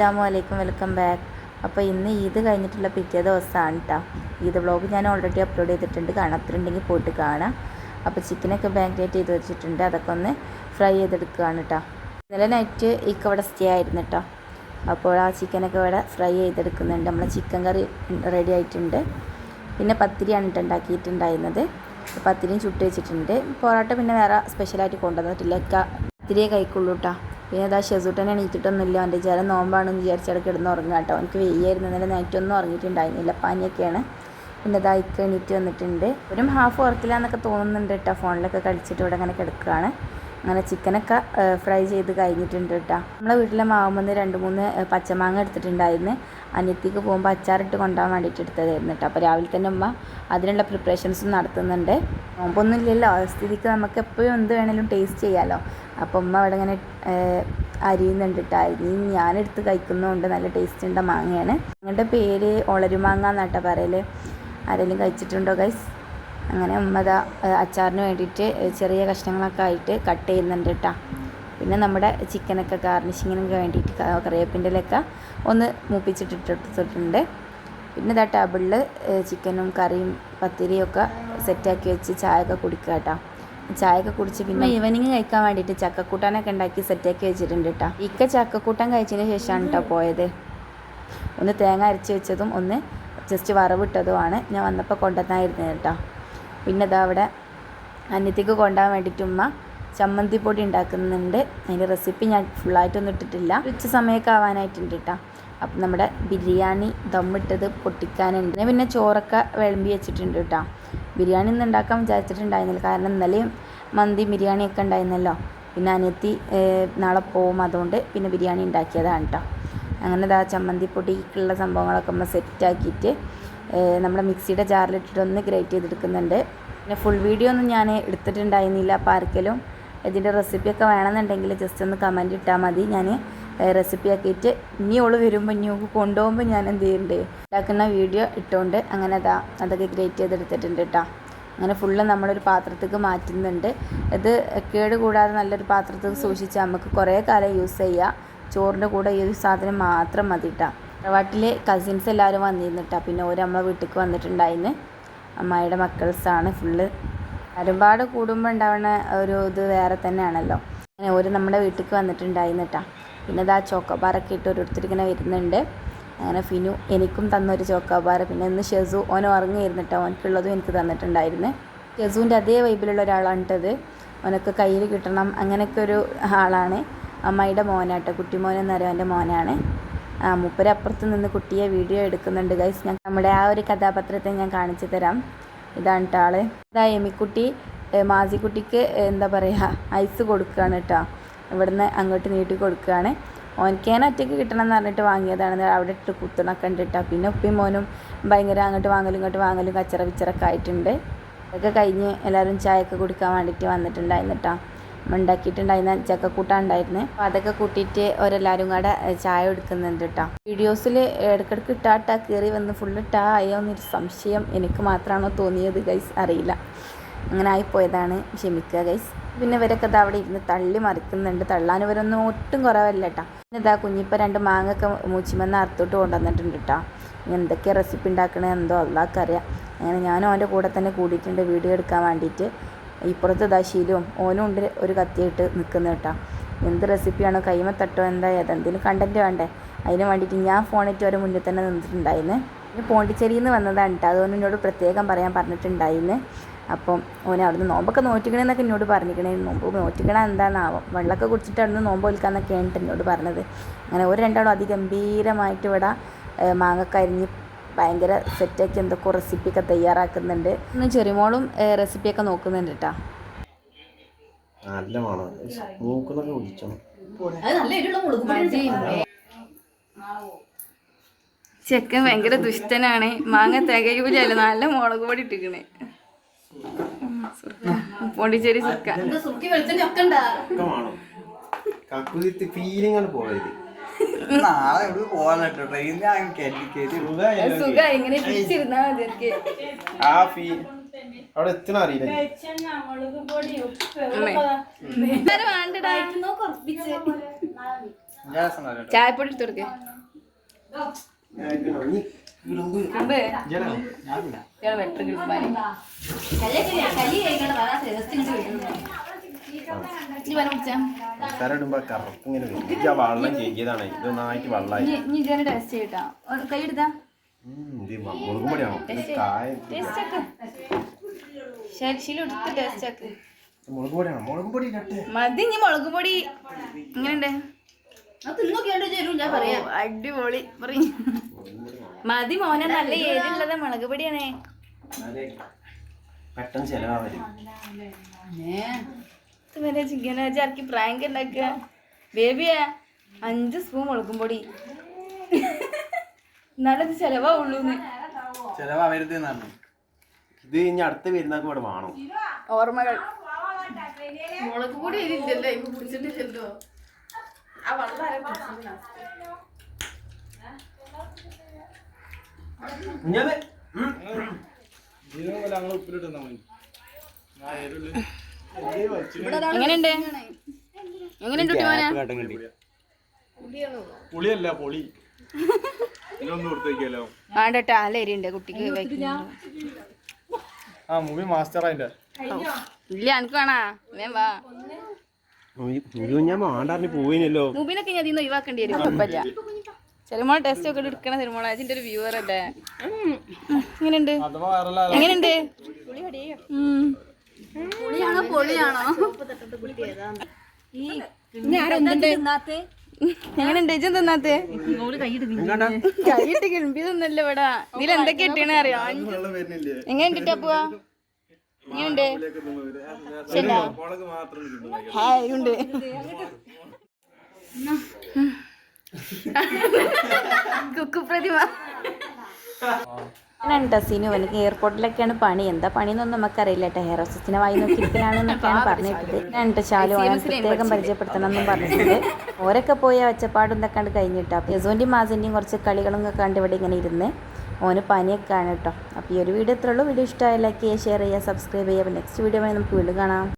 അസ്സാമു അലൈക്കും welcome back. അപ്പോൾ ഇന്ന് ഈദ് കഴിഞ്ഞിട്ടുള്ള പിറ്റേ ദിവസമാണ് കേട്ടോ ഈദ് വ്ളോഗ് ഞാൻ ഓൾറെഡി അപ്ലോഡ് ചെയ്തിട്ടുണ്ട്. കാണാത്തിട്ടുണ്ടെങ്കിൽ പോയിട്ട് കാണാം. അപ്പോൾ ചിക്കനൊക്കെ ബാങ്കേറ്റ് ചെയ്ത് വെച്ചിട്ടുണ്ട്. അതൊക്കെ ഒന്ന് ഫ്രൈ ചെയ്തെടുക്കുകയാണ് കേട്ടോ ഇന്നലെ നൈറ്റ് ഇക്ക അവിടെ സ്റ്റേ ആയിരുന്നു കേട്ടോ അപ്പോൾ ആ ചിക്കനൊക്കെ ഇവിടെ ഫ്രൈ ചെയ്തെടുക്കുന്നുണ്ട്. നമ്മളെ ചിക്കൻ കറി റെഡി ആയിട്ടുണ്ട്. പിന്നെ പത്തിരിയാണ് കേട്ടോ ഉണ്ടാക്കിയിട്ടുണ്ടായിരുന്നത്. പത്തിരിയും ചുട്ട് വെച്ചിട്ടുണ്ട്. പൊറോട്ട പിന്നെ വേറെ സ്പെഷ്യലായിട്ട് കൊണ്ടുവന്നിട്ടില്ല. പത്തിരിയെ കഴിക്കുള്ളൂ കേട്ടോ പിന്നെ അതാ ഷെസൂട്ടൻ എണീറ്റിട്ടൊന്നുമില്ല. അവന്റെ വിചാരം നോമ്പാണെന്ന് വിചാരിച്ചവിടെ കിടന്ന് ഉറങ്ങുക കേട്ടോ. എനിക്ക് വെയ്യായിരുന്നു. ഇന്നലെ നൈറ്റൊന്നും ഉറങ്ങിയിട്ടുണ്ടായിരുന്നില്ല. പനിയൊക്കെയാണ്. പിന്നെ അതാ ഇക്ക എണീറ്റ് വന്നിട്ടുണ്ട്. ഒരു ഹാഫ് ഉറക്കില്ലാന്നൊക്കെ തോന്നുന്നുണ്ട് കേട്ടോ. ഫോണിലൊക്കെ കളിച്ചിട്ട് ഇവിടെ അങ്ങനെ കിടക്കുകയാണ്. അങ്ങനെ ചിക്കനൊക്കെ ഫ്രൈ ചെയ്ത് കഴിഞ്ഞിട്ടുണ്ട് കേട്ടോ നമ്മളെ വീട്ടിലെ മാവുമെന്ന് രണ്ട് മൂന്ന് പച്ചമാങ്ങ എടുത്തിട്ടുണ്ടായിരുന്നു. അനിയത്തിക്ക് പോകുമ്പോൾ അച്ചാറിട്ട് കൊണ്ടുപോകാൻ വേണ്ടിയിട്ട് എടുത്തതായിരുന്നു കേട്ടോ അപ്പോൾ രാവിലെ തന്നെ ഉമ്മ അതിനുള്ള പ്രിപ്പറേഷൻസും നടത്തുന്നുണ്ട്. നോമ്പൊന്നും ഇല്ലല്ലോ. സ്ഥിതിക്ക് നമുക്ക് എപ്പോഴും എന്ത് വേണേലും ടേസ്റ്റ് ചെയ്യാമല്ലോ അപ്പോൾ ഉമ്മ അവിടെ ഇങ്ങനെ അരിയുന്നുണ്ട് കേട്ടോ അരി ഞാനെടുത്ത് കഴിക്കുന്നതുകൊണ്ട് നല്ല ടേസ്റ്റ് ഉണ്ട മാങ്ങയാണ്. ഞങ്ങളുടെ പേര് ഒളരുമാങ്ങ എന്നാട്ടോ പറയൽ ആരെങ്കിലും കഴിച്ചിട്ടുണ്ടോ ഗൈസ് അങ്ങനെ ഉമ്മത അച്ചാറിന് വേണ്ടിയിട്ട് ചെറിയ കഷ്ണങ്ങളൊക്കെ ആയിട്ട് കട്ട് ചെയ്യുന്നുണ്ട് കേട്ടോ പിന്നെ നമ്മുടെ ചിക്കനൊക്കെ ഗാർണിഷിങ്ങിനൊക്കെ വേണ്ടിയിട്ട് ക- കറിവേപ്പിന്റെ ഇലയൊക്കെ ഒന്ന് മൂപ്പിച്ചിട്ടിട്ടിട്ടുണ്ട്. പിന്നെ ഇതാ ടേബിളിൽ ചിക്കനും കറിയും പത്തിരിയൊക്കെ സെറ്റാക്കി വെച്ച് ചായയൊക്കെ കുടിക്കുക കേട്ടോ ചായയൊക്കെ കുടിച്ച് പിന്നെ ഈവനിങ് കഴിക്കാൻ വേണ്ടിയിട്ട് ചക്കക്കൂട്ടാനൊക്കെ ഉണ്ടാക്കി സെറ്റാക്കി വെച്ചിട്ടുണ്ട് കേട്ടോ ഇക്ക ചക്കക്കൂട്ടാൻ കഴിച്ചതിന് ശേഷമാണ് കേട്ടോ പോയത്. ഒന്ന് തേങ്ങ അരച്ച് വെച്ചതും ഒന്ന് ജസ്റ്റ് വറവിട്ടതുമാണ്. ഞാൻ വന്നപ്പോൾ കൊണ്ടുവന്നായിരുന്നു കേട്ടോ പിന്നെ ഇതാ അവിടെ അന്യത്തേക്ക് കൊണ്ടുപോകാൻ വേണ്ടിയിട്ട് ഉമ്മ ചമ്മന്തി പൊടി ഉണ്ടാക്കുന്നുണ്ട്. അതിന്റെ റെസിപ്പി ഞാൻ ഫുള്ളായിട്ടൊന്നും ഇട്ടിട്ടില്ല. ഉച്ച സമയമൊക്കെ ആവാനായിട്ടുണ്ട് കേട്ടോ അപ്പം നമ്മുടെ ബിരിയാണി ദമ്മിട്ടത് പൊട്ടിക്കാനുണ്ട്. പിന്നെ ചോറൊക്കെ വിളമ്പി വെച്ചിട്ടുണ്ട് കേട്ടോ ബിരിയാണി ഇന്ന് ഉണ്ടാക്കാൻ വിചാരിച്ചിട്ടുണ്ടായിരുന്നില്ല. കാരണം ഇന്നലെയും മന്തി ബിരിയാണിയൊക്കെ ഉണ്ടായിരുന്നല്ലോ. പിന്നെ അനിയത്തി നാളെ പോവും അതുകൊണ്ട് പിന്നെ ബിരിയാണി ഉണ്ടാക്കിയതാണ് കേട്ടോ അങ്ങനെ ദാ ചമ്മന്തിപ്പൊടിക്കുള്ള സംഭവങ്ങളൊക്കെ നമ്മൾ സെറ്റാക്കിയിട്ട് നമ്മുടെ മിക്സിയുടെ ജാറിലിട്ടിട്ട് ഒന്ന് ഗ്രേറ്റ് ചെയ്തെടുക്കുന്നുണ്ട്. പിന്നെ ഫുൾ വീഡിയോ ഒന്നും ഞാൻ എടുത്തിട്ടുണ്ടായിരുന്നില്ല. അപ്പോൾ ആർക്കെങ്കിലും ഇതിന്റെ റെസിപ്പിയൊക്കെ വേണമെന്നുണ്ടെങ്കിൽ ജസ്റ്റ് ഒന്ന് കമന്റ് ഇട്ടാൽ മതി. ഞാൻ റെസിപ്പി ആക്കിയിട്ട് ഇനി ഓൾ വരുമ്പോൾ ഇനി ഓക്ക് കൊണ്ടുപോകുമ്പോൾ ഞാൻ എന്ത് ചെയ്യുന്നുണ്ട് ഉണ്ടാക്കുന്ന വീഡിയോ ഇട്ടുകൊണ്ട് അങ്ങനെ അതാ അതൊക്കെ ഗ്രേറ്റ് ചെയ്തെടുത്തിട്ടുണ്ട് കേട്ടോ അങ്ങനെ ഫുള്ള് നമ്മളൊരു പാത്രത്തേക്ക് മാറ്റുന്നുണ്ട്. ഇത് കേട് കൂടാതെ നല്ലൊരു പാത്രത്തിൽ സൂക്ഷിച്ച് നമുക്ക് കുറേ കാലം യൂസ് ചെയ്യാം. ചോറിന്റെ കൂടെ ഈ ഒരു സാധനം മാത്രം മതി കേട്ടോ തറവാട്ടിൽ കസിൻസ് എല്ലാവരും വന്നിരുന്നിട്ടാണ് പിന്നെ ഒരമ്മ നമ്മളെ വീട്ടിലേക്ക് വന്നിട്ടുണ്ടായിരുന്നു അമ്മായിയുടെ മക്കൾസാണ് ഫുള്ള് അരുമ്പാട് കൂടുമ്പോൾ ഉണ്ടാവുന്ന ഒരു ഇത് വേറെ തന്നെയാണല്ലോ. അങ്ങനെ ഒരു നമ്മുടെ വീട്ടിലേക്ക് വന്നിട്ടുണ്ടായിരുന്നിട്ടാ. പിന്നെ ഇതാ ചോക്കോബാറൊക്കെ ഇട്ട് ഓരോരുത്തർ ഇങ്ങനെ വരുന്നുണ്ട്. അങ്ങനെ ഫിനു എനിക്കും തന്നൊരു ചോക്കോബാർ പിന്നെ ഇന്ന് ഷെസു ഓൻ ഉറങ്ങിയിരുന്നിട്ടോ. ഓനക്കുള്ളതും എനിക്ക് തന്നിട്ടുണ്ടായിരുന്നു. ഷെസുവിന്റെ അതേ വൈബിലുള്ള ഒരാളാണ് കേട്ടത് ഓനൊക്കെ കയ്യിൽ കിട്ടണം അങ്ങനെയൊക്കെ ഒരു ആളാണ്. അമ്മായിയുടെ മോനാട്ടോ. കുട്ടിമോൻ എന്നറിയാം എന്റെ മോനാണ്. മുപ്പര് അപ്പുറത്ത് നിന്ന് കുട്ടിയെ വീഡിയോ എടുക്കുന്നുണ്ട്. ഗൈസ് ഞാൻ നമ്മുടെ ആ ഒരു കഥാപാത്രത്തെ ഞാൻ കാണിച്ചു തരാം. ഇതാണ് കേട്ടോ ഇതാ എമിക്കുട്ടി. മാസിക്കുട്ടിക്ക് എന്താ പറയുക ഐസ് കൊടുക്കുകയാണ് കേട്ടോ ഇവിടുന്ന് അങ്ങോട്ട് നീട്ടി കൊടുക്കുകയാണ്. ഓനിക്കേനെ ഒറ്റയ്ക്ക് കിട്ടണം എന്ന് പറഞ്ഞിട്ട് വാങ്ങിയതാണ് അവിടെ ഇട്ട് കുത്തണൊക്കെ ഉണ്ട് കേട്ടോ പിന്നെ ഉപ്പയും മോനും ഭയങ്കര അങ്ങോട്ട് വാങ്ങലും ഇങ്ങോട്ട് വാങ്ങലും കച്ചറ വിച്ചറൊക്കെ ആയിട്ടുണ്ട്. അതൊക്കെ കഴിഞ്ഞ് എല്ലാവരും ചായയൊക്കെ കുടിക്കാൻ വേണ്ടിയിട്ട് വന്നിട്ടുണ്ടായിരുന്നു കേട്ടോ ഉണ്ടാക്കിയിട്ടുണ്ടായിരുന്ന ചക്കക്കൂട്ട ഉണ്ടായിരുന്നു അപ്പോൾ അതൊക്കെ കൂട്ടിയിട്ട് ഓരെല്ലാവരും കൂടെ ചായ എടുക്കുന്നുണ്ട് കേട്ടോ വീഡിയോസിൽ ഇടയ്ക്കിടയ്ക്ക് ഇട്ടാ കയറി വന്ന് ഫുള്ള് ഇട്ടാ ആയോ എന്നൊരു സംശയം എനിക്ക് മാത്രമാണോ തോന്നിയത് ഗൈസ് അറിയില്ല. അങ്ങനെ ആയിപ്പോയതാണ് ക്ഷമിക്കുക ഗൈസ് പിന്നെ ഇവരൊക്കെ ഇതാ അവിടെ ഇരുന്ന് തള്ളി മറിക്കുന്നുണ്ട്. തള്ളാൻ ഇവരൊന്നും ഒട്ടും കുറവല്ല കേട്ടോ പിന്നെ ഇതാ കുഞ്ഞിപ്പം രണ്ട് മാങ്ങൊക്കെ മൂച്ചിമെന്ന് അറുത്തോട്ട് കൊണ്ടുവന്നിട്ടുണ്ട് കേട്ടോ ഇനി എന്തൊക്കെ റെസിപ്പി ഉണ്ടാക്കണേ എന്തോ അള്ളാഹ്ക്കറിയാം അങ്ങനെ ഞാനും അവന്റെ കൂടെ തന്നെ കൂടിയിട്ടുണ്ട് വീഡിയോ എടുക്കാൻ വേണ്ടിയിട്ട്. ഇപ്പുറത്ത് ദശയിലും ഓനും ഉണ്ട് ഒരു കത്തിയിട്ട് നിൽക്കുന്ന കേട്ടോ. എന്ത് റെസിപ്പിയാണോ കൈമ തട്ടോ എന്താ ഏതെന്തെങ്കിലും കണ്ടന്റ് വേണ്ടേ? അതിന് വേണ്ടിയിട്ട് ഞാൻ ഫോണിട്ട് വരെ മുന്നിൽ തന്നെ നിന്നിട്ടുണ്ടായിരുന്നു പിന്നെ പോണ്ടിച്ചേരിയിൽ നിന്ന് വന്നതാണ് കേട്ടോ. അതുകൊണ്ട് എന്നോട് പ്രത്യേകം പറയാൻ പറഞ്ഞിട്ടുണ്ടായിരുന്നു അപ്പം ഓനെ അവിടുന്ന് നോമ്പൊക്കെ നോറ്റിക്കണമെന്നൊക്കെ എന്നോട് പറഞ്ഞിരിക്കണേ. നോമ്പ് നോറ്റിക്കണ എന്താണെന്നാവും വെള്ളമൊക്കെ കുടിച്ചിട്ട് അവിടുന്ന് നോമ്പ് വിൽക്കാന്നൊക്കെയാണ് എന്നോട് പറഞ്ഞത്. അങ്ങനെ ഒരു രണ്ടാളും അതിഗംഭീരമായിട്ട് ഇവിടെ മാങ്ങക്കരിഞ്ഞ് ഭയങ്കര സെറ്റാക്കി എന്തൊക്കെ റെസിപ്പിയൊക്കെ തയ്യാറാക്കുന്നുണ്ട്. ഇന്ന് ചെറിമോളും റെസിപ്പിയൊക്കെ നോക്കുന്നുണ്ട് കേട്ടോ നല്ല മണം മൂക്കുന്നൊക്കെ കുടിച്ചോ ചെക്കൻ ഭയങ്കര ദുഷ്ടനാണ്. മാങ്ങ തികയൂലല്ലോ. നല്ല മുളക് പൊടി ഇട്ടിക്കണേ പോണ്ടിച്ചേരി സുർക്ക ഫീലിംഗ് ആണ് പോയത് നാളെ എവിടെ പോവാന്നിട്ടോ. ട്രെയിനിൽ കയറ്റി കയറ്റി സുഖ ഇങ്ങനെ പിടിച്ചിരുന്നാ മതി എനിക്ക്. ആ ഫീ. അവിടെ എത്തണ അറിയില്ല. വേണ്ടടാ. ചായപ്പൊടി എടുത്തു കൊടുക്കേ. വെട്ടർ ഇടുമ്പോ കറുപ്പ് ഇങ്ങനെ വരും. ഇത് ആ വെള്ളം വെള്ളമായി. ടേസ്റ്റ് ചെയ്യട്ടാ. കൈ എടുത്താ. മുളകും പൊടിയാണോ? ടേസ്റ്റ് ആക്ക്. ശരിശീലം എടുത്ത് ടേസ്റ്റ് ആക്ക്. മുളക് പൊടിയാണോ? മുളക് പൊടി ഇടട്ടെ. മതി ഇനി മുളക് പൊടി. ഇങ്ങനെ അടിപൊളി. മതി മോനെ നല്ല ഏരിയുള്ളത് മുളക് പൊടിയാണേ. പെട്ടെന്ന് ചെലവാവരും വരെ ചിക്കൻ വെച്ച് ഇറക്കി പ്രാങ്ക് ഉണ്ടാക്കുക. ബേബിയാ അഞ്ച് സ്പൂൺ മുളകും പൊടി. എന്നാലും ഇത് ചെലവാവുള്ളൂന്ന്. ചെലവാവരുത് എന്നാണ് ഇത് ഇനി അടുത്ത വരുന്നൊക്കെ ഇവിടെ വേണം. ഓർമ്മകൾ. മുളക് പൊടി ഇല്ലല്ലോ ഇപ്പൊ പിടിച്ചിട്ടില്ലല്ലോ ആ വെള്ളം ആരാ കുടിച്ചത്? കുഞ്ഞാതെ എങ്ങനെയുണ്ട്? എങ്ങനെയുണ്ട്? കുട്ടിമോനെ പുളിയല്ല പൊളി. വേണ്ടട്ടാ നല്ല എരിയുണ്ട് കുട്ടിക്ക് ആ മൂവി മാസ്റ്റർ അതിന്റെ ഇല്ല എനിക്ക് വേണാ? വേം വാ. ഞാൻ മാണ്ടാറിന് പോയിനല്ലോ. മുബിനൊക്കെ ഞാൻ ഇതിന്ന് ഒഴിവാക്കേണ്ടി വരും കുഴപ്പമില്ല. ചെറുമോൾ ടെസ്റ്റ് ഒക്കെ എടുക്കണ ചെറുമോളെ അതിന്റെ ഒരു വ്യൂവർ അല്ലേ. എങ്ങനെയുണ്ട്? എങ്ങനെയുണ്ട് പുളിയാണോ പൊളിയാണോ? എങ്ങനെയുണ്ട്? ഇജം തിന്നാത്തേ? കൈയിട്ട് കിളമ്പിയതൊന്നല്ല ഇവിടെ. ഇതിൽ എന്തൊക്കെ ഇട്ടീന്ന് അറിയോ? എങ്ങനെയുണ്ട് ടപ്പുവാ എങ്ങനെയുണ്ട്? ശരിയാ? ഹായ് ഉണ്ട്. കുക്കു പ്രതിമ ട്ടോ സിനു എനിക്ക് എയർപോർട്ടിലൊക്കെയാണ് പണി. എന്താ പണിന്നൊന്നും നമുക്കറിയില്ല കേട്ടോ. ഹെയർ ഹോസ്റ്റസിനെ വായി നോക്കിയിരിക്കലാണെന്നൊക്കെയാണ് പറഞ്ഞിട്ടത് രണ്ട് ശാലു അവനെ പ്രത്യേകം പരിചയപ്പെടുത്തണം എന്നും പറഞ്ഞിട്ടുണ്ട്. ഓരൊക്കെ പോയ ഒച്ചപ്പാടും ഇതൊക്കെ കഴിഞ്ഞിട്ടോ അപ്പോൾ യസോന്റെയും മാസിന്റെയും കുറച്ച് കളികളും ഒക്കെ കണ്ട് ഇവിടെ ഇങ്ങനെ ഇരുന്ന് ഓന് പനിയൊക്കെ ആണ് കേട്ടോ. അപ്പോൾ ഈ ഒരു വീഡിയോ ഇത്രയുള്ളൂ വീഡിയോ ഇഷ്ടമായ ലൈക്ക് ചെയ്യുക ഷെയർ ചെയ്യുക സബ്സ്ക്രൈബ് ചെയ്യുക. അപ്പോൾ നെക്സ്റ്റ് വീഡിയോ നമുക്ക് വീണ്ടും കാണാം.